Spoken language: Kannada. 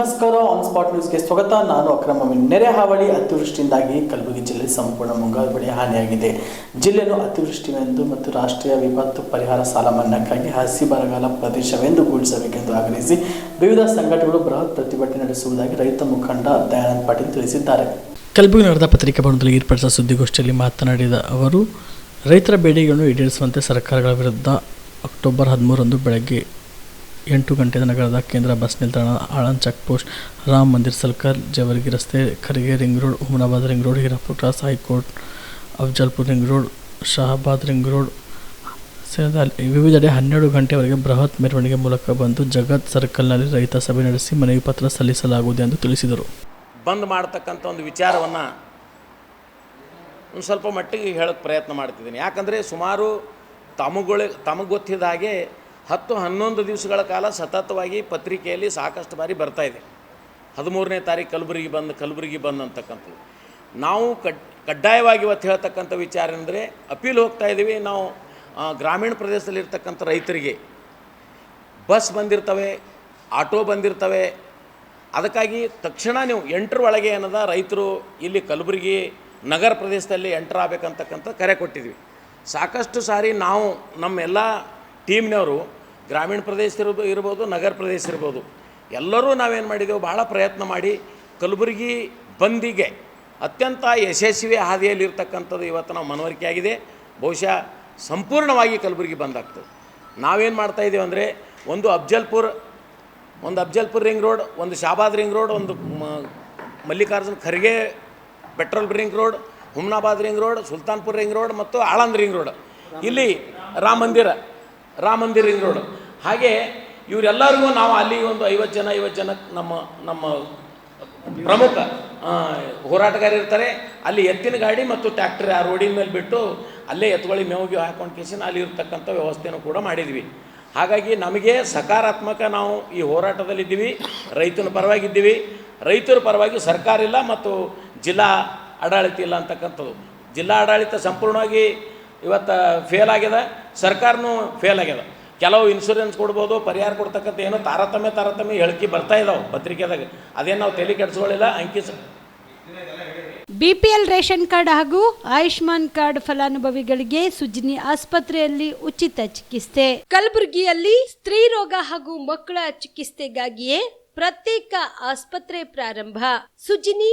ನಮಸ್ಕಾರ ಆನ್ ಸ್ಪಾಟ್ ನ್ಯೂಸ್ಗೆ ಸ್ವಾಗತ. ನಾನು ಅಕ್ರಮ ನೆರೆ ಹಾವಳಿ ಅತಿವೃಷ್ಟಿಯಿಂದಾಗಿ ಕಲಬುರಗಿ ಜಿಲ್ಲೆ ಸಂಪೂರ್ಣ ಮುಂಗಾರು ಬೆಳೆ ಹಾನಿಯಾಗಿದೆ. ಜಿಲ್ಲೆಯನ್ನು ಅತಿವೃಷ್ಟಿವೆಂದು ಮತ್ತು ರಾಷ್ಟ್ರೀಯ ವಿಪತ್ತು ಪರಿಹಾರ ಸಾಲ ಮನ್ನಾಕ್ಕಾಗಿ ಹಸಿ ಬರಗಾಲ ಪ್ರದೇಶವೆಂದು ಘೋಷಿಸಬೇಕೆಂದು ಆಗ್ರಹಿಸಿ ವಿವಿಧ ಸಂಘಟನೆಗಳು ಬೃಹತ್ ಪ್ರತಿಭಟನೆ ನಡೆಸುವುದಾಗಿ ರೈತ ಮುಖಂಡ ದಯಾನಂದ್ ಪಾಟೀಲ್ ತಿಳಿಸಿದ್ದಾರೆ. ಕಲಬುರಗಿ ನಗರದ ಪತ್ರಿಕಾ ಭವನದಲ್ಲಿ ಏರ್ಪಡಿಸಿದ ಸುದ್ದಿಗೋಷ್ಠಿಯಲ್ಲಿ ಮಾತನಾಡಿದ ಅವರು, ರೈತರ ಬೇಡಿಕೆಗಳನ್ನು ಈಡೇರಿಸುವಂತೆ ಸರ್ಕಾರಗಳ ವಿರುದ್ಧ ಅಕ್ಟೋಬರ್ ಹದಿಮೂರರಂದು ಬೆಳಗ್ಗೆ ಎಂಟು ಗಂಟೆ ನಗರದ ಕೇಂದ್ರ ಬಸ್ ನಿಲ್ದಾಣ, Aland check post Ram Mandir circle Jewargi ರಸ್ತೆ, Kharge ring road Humnabad ring road ಹಿರಾಪುಟ್ರಾಸ್ high court, Afzalpur ring road, Shahabad ring road ವಿವಿಧೆಡೆ ಹನ್ನೆರಡು ಗಂಟೆವರೆಗೆ ಬೃಹತ್ ಮೆರವಣಿಗೆ ಮೂಲಕ ಬಂದು ಜಗತ್ ಸರ್ಕಲ್ನಲ್ಲಿ ರೈತ ಸಭೆ ನಡೆಸಿ ಮನವಿ ಪತ್ರ ಸಲ್ಲಿಸಲಾಗುವುದು ಎಂದು ತಿಳಿಸಿದರು. ಬಂದ್ ಮಾಡತಕ್ಕಂಥ ಒಂದು ವಿಚಾರವನ್ನು ಒಂದು ಸ್ವಲ್ಪ ಮಟ್ಟಿಗೆ ಹೇಳೋಕ್ಕೆ ಪ್ರಯತ್ನ ಮಾಡ್ತಿದ್ದೀನಿ. ಯಾಕಂದರೆ ಸುಮಾರು ತಮಗೊಳ ತಮಗೆ ಗೊತ್ತಿದ್ದ ಹಾಗೆ ಹತ್ತು ಹನ್ನೊಂದು ದಿವಸಗಳ ಕಾಲ ಸತತವಾಗಿ ಪತ್ರಿಕೆಯಲ್ಲಿ ಸಾಕಷ್ಟು ಬಾರಿ ಬರ್ತಾ ಇದೆ. ಹದಿಮೂರನೇ ತಾರೀಕು ಕಲಬುರಗಿ ಬಂದು ಕಲಬುರಗಿ ಬಂದು ಅಂತಕ್ಕಂಥದ್ದು. ನಾವು ಕಡ್, ಕಡ್ಡಾಯವಾಗಿ ಇವತ್ತು ಹೇಳ್ತಕ್ಕಂಥ ವಿಚಾರ ಅಂದರೆ ಅಪೀಲ್ ಹೋಗ್ತಾ ಇದ್ದೀವಿ ನಾವು ಗ್ರಾಮೀಣ ಪ್ರದೇಶದಲ್ಲಿರ್ತಕ್ಕಂಥ ರೈತರಿಗೆ ಬಸ್ ಬಂದಿರ್ತವೆ, ಆಟೋ ಬಂದಿರ್ತವೆ. ಅದಕ್ಕಾಗಿ ತಕ್ಷಣ ನೀವು ಎಂಟರ ಒಳಗೆ ಏನದ, ರೈತರು ಇಲ್ಲಿ ಕಲಬುರಗಿ ನಗರ ಪ್ರದೇಶದಲ್ಲಿ ಎಂಟರ್ ಆಗಬೇಕಂತಕ್ಕಂಥ ಕರೆ ಕೊಟ್ಟಿದ್ವಿ. ಸಾಕಷ್ಟು ಸಾರಿ ನಾವು ನಮ್ಮೆಲ್ಲ ಟೀಮ್ನವರು ಗ್ರಾಮೀಣ ಪ್ರದೇಶ ಇರ್ಬೋದು, ನಗರ ಪ್ರದೇಶ ಇರ್ಬೋದು, ಎಲ್ಲರೂ ನಾವೇನು ಮಾಡಿದೆವು ಭಾಳ ಪ್ರಯತ್ನ ಮಾಡಿ ಕಲಬುರಗಿ ಬಂದಿಗೆ ಅತ್ಯಂತ ಯಶಸ್ವಿ ಹಾದಿಯಲ್ಲಿರ್ತಕ್ಕಂಥದ್ದು ಇವತ್ತು ನಾವು ಮನವರಿಕೆ ಆಗಿದೆ. ಬಹುಶಃ ಸಂಪೂರ್ಣವಾಗಿ ಕಲಬುರಗಿ ಬಂದಾಗ್ತದೆ ನಾವೇನು ಮಾಡ್ತಾ ಇದ್ದೀವಿ ಅಂದರೆ ಒಂದು ಅಫ್ಜಲ್ಪುರ್ ಒಂದು ಅಫ್ಜಲ್ಪುರ್ ರಿಂಗ್ ರೋಡ್, ಒಂದು ಶಾಬಾದ್ ರಿಂಗ್ ರೋಡ್, ಒಂದು Mallikarjun Kharge petrol ring road, Humnabad ring road, Sultanpur ring road ಮತ್ತು ಆಳಂದ್ ರಿಂಗ್ ರೋಡ್. ಇಲ್ಲಿ ರಾಮ ಮಂದಿರ ರಾಮ ಮಂದಿರ ರಿಂಗ್ ರೋಡ್ ಹಾಗೆ ಇವರೆಲ್ಲರಿಗೂ ನಾವು ಅಲ್ಲಿ ಒಂದು ಐವತ್ತು ಜನ ಐವತ್ತು ಜನ ನಮ್ಮ ನಮ್ಮ ಪ್ರಮುಖ ಹೋರಾಟಗಾರ ಇರ್ತಾರೆ. ಅಲ್ಲಿ ಎತ್ತಿನ ಗಾಡಿ ಮತ್ತು ಟ್ಯಾಕ್ಟರ್ ಆ ರೋಡಿನ ಮೇಲೆ ಬಿಟ್ಟು ಅಲ್ಲೇ ಎತ್ತುಗಳಿಗೆ ಮೇವಿಗೆ ಹಾಕೊಂಡು ಕೇಸಿನ ಅಲ್ಲಿ ಇರ್ತಕ್ಕಂಥ ವ್ಯವಸ್ಥೆನೂ ಕೂಡ ಮಾಡಿದ್ವಿ. ಹಾಗಾಗಿ ನಮಗೆ ಸಕಾರಾತ್ಮಕ ನಾವು ಈ ಹೋರಾಟದಲ್ಲಿದ್ದೀವಿ. ರೈತನ ಪರವಾಗಿದ್ದೀವಿ. ರೈತರ ಪರವಾಗಿ ಸರ್ಕಾರ ಇಲ್ಲ ಮತ್ತು ಜಿಲ್ಲಾ ಆಡಳಿತ ಇಲ್ಲ ಅಂತಕ್ಕಂಥದ್ದು. ಜಿಲ್ಲಾ ಆಡಳಿತ ಸಂಪೂರ್ಣವಾಗಿ ಇವತ್ತು ಫೇಲ್ ಆಗ್ಯದ ಸರ್ಕಾರನೂ ಫೇಲ್ ಆಗ್ಯದ ಕೆಲವು ಇನ್ಶೂರೆನ್ಸ್ ಕೊಡ್ಬೋದು, ಪರಿಹಾರ ಕೊಡ್ತಕ್ಕಂಥ ಏನೋ ತಾರತಮ್ಯ ತಾರತಮ್ಯ ಹೇಳಿಕೆ ಬರ್ತಾ ಇದಾವೆ ಪತ್ರಿಕೆದಾಗ. ಅದೇನು ನಾವು ತಲೆ ಕೆಡಿಸ್ಕೊಳ್ಳಿಲ್ಲ ಅಂಕಿ ಬಿಪಿಎಲ್ ರೇಷನ್ ಕಾರ್ಡ್ ಹಾಗೂ ಆಯುಷ್ಮಾನ್ ಕಾರ್ಡ್ ಫಲಾನುಭವಿಗಳಿಗೆ ಸುಜಿನಿ ಆಸ್ಪತ್ರೆಯಲ್ಲಿ ಉಚಿತ ಚಿಕಿತ್ಸೆ. ಕಲಬುರಗಿಯಲ್ಲಿ ಸ್ತ್ರೀ ರೋಗ ಹಾಗೂ ಮಕ್ಕಳ ಚಿಕಿತ್ಸೆಗಾಗಿಯೇ ಪ್ರತ್ಯೇಕ ಆಸ್ಪತ್ರೆ ಪ್ರಾರಂಭ. ಸುಜಿನಿ